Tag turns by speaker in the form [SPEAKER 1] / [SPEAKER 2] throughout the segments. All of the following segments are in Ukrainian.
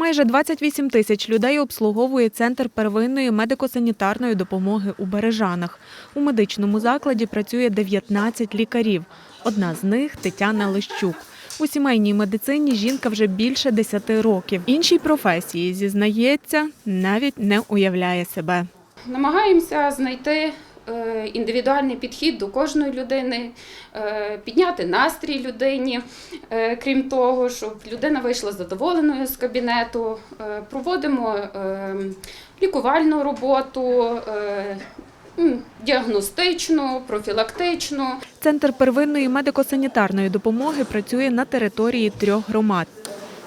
[SPEAKER 1] Майже 28 тисяч людей обслуговує центр первинної медико-санітарної допомоги у Бережанах. У медичному закладі працює 19 лікарів. Одна з них Тетяна Лищук. У сімейній медицині жінка вже більше 10 років. Іншій професії зізнається, навіть не уявляє себе.
[SPEAKER 2] Намагаємося знайти індивідуальний підхід до кожної людини, е, підняти настрій людині, е, крім того, щоб людина вийшла задоволеною з кабінету. Е, Проводимо е, лікувальну роботу, е, діагностичну, профілактичну.
[SPEAKER 1] Центр первинної медико-санітарної допомоги працює на території трьох громад.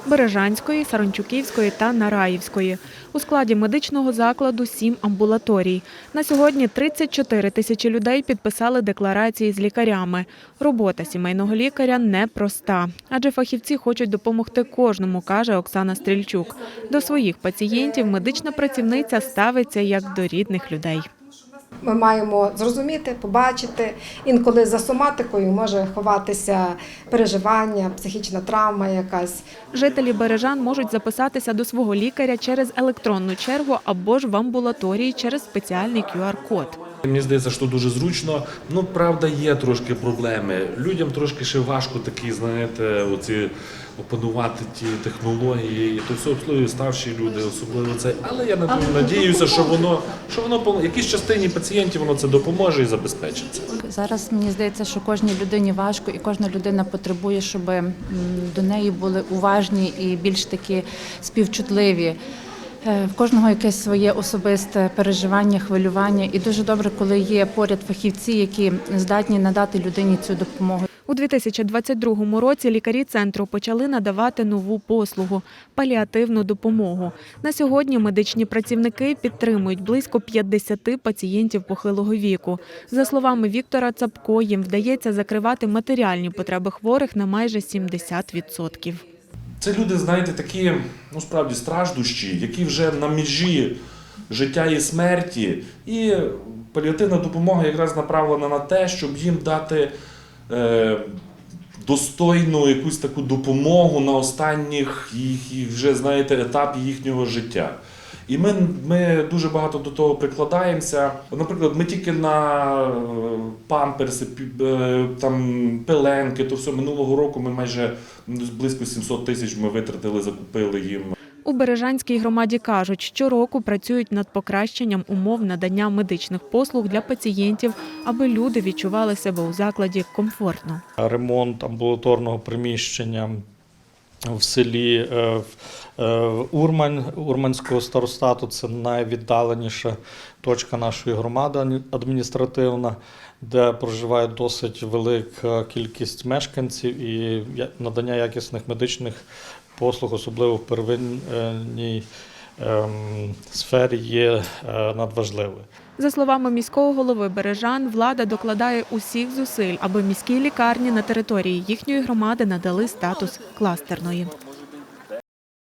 [SPEAKER 1] Бережанської, Саранчуківської та Нараївської. У складі медичного закладу сім амбулаторій. На сьогодні 34 тисячі людей підписали декларації з лікарями. Робота сімейного лікаря непроста, адже фахівці хочуть допомогти кожному, каже Оксана Стрільчук. До своїх пацієнтів медична працівниця ставиться як до рідних людей.
[SPEAKER 3] Ми маємо зрозуміти, побачити. Інколи за соматикою може ховатися переживання, психічна травма якась.
[SPEAKER 1] Жителі Бережан можуть записатися до свого лікаря через електронну чергу або ж в амбулаторії через спеціальний QR-код.
[SPEAKER 4] Мені здається, що дуже зручно. Ну, правда, є трошки проблеми. Людям трошки ще важко такі, знаєте, оці опанувати ті технології. І то все обслуговують старші люди, особливо це. Але я над- надіюся, що воно, що воно по якійсь частині пацієнтів воно це допоможе і забезпечиться.
[SPEAKER 5] Зараз мені здається, що кожній людині важко, і кожна людина потребує, щоб до неї були уважні і більш такі співчутливі. Е, В кожного якесь своє особисте переживання, хвилювання, і дуже добре, коли є поряд фахівці, які здатні надати людині цю допомогу.
[SPEAKER 1] У 2022 році лікарі центру почали надавати нову послугу паліативну допомогу. На сьогодні медичні працівники підтримують близько 50 пацієнтів похилого віку. За словами Віктора Цапко, їм вдається закривати матеріальні потреби хворих на майже 70%.
[SPEAKER 4] Це люди, знаєте, такі, ну справді страждущі, які вже на межі життя і смерті. І паліативна допомога якраз направлена на те, щоб їм дати е, достойну якусь таку допомогу на останніх їх, вже знаєте, етапі їхнього життя. І ми, ми дуже багато до того прикладаємося. Наприклад, ми тільки на е, памперси, е, там пеленки, то все минулого року ми майже близько 700 тисяч ми витратили, закупили їм.
[SPEAKER 1] У Бережанській громаді кажуть, щороку працюють над покращенням умов надання медичних послуг для пацієнтів, аби люди відчували себе у закладі комфортно.
[SPEAKER 6] ремонт амбулаторного приміщення в селі е, е, Урмань, Урманського старостату. Це найвіддаленіша точка нашої громади адміністративна, де проживає досить велика кількість мешканців і надання якісних медичних послуг, особливо в первинній сфері, є е, надважливою.
[SPEAKER 1] За словами міського голови Бережан, влада докладає усіх зусиль, аби міській лікарні на території їхньої громади надали статус кластерної.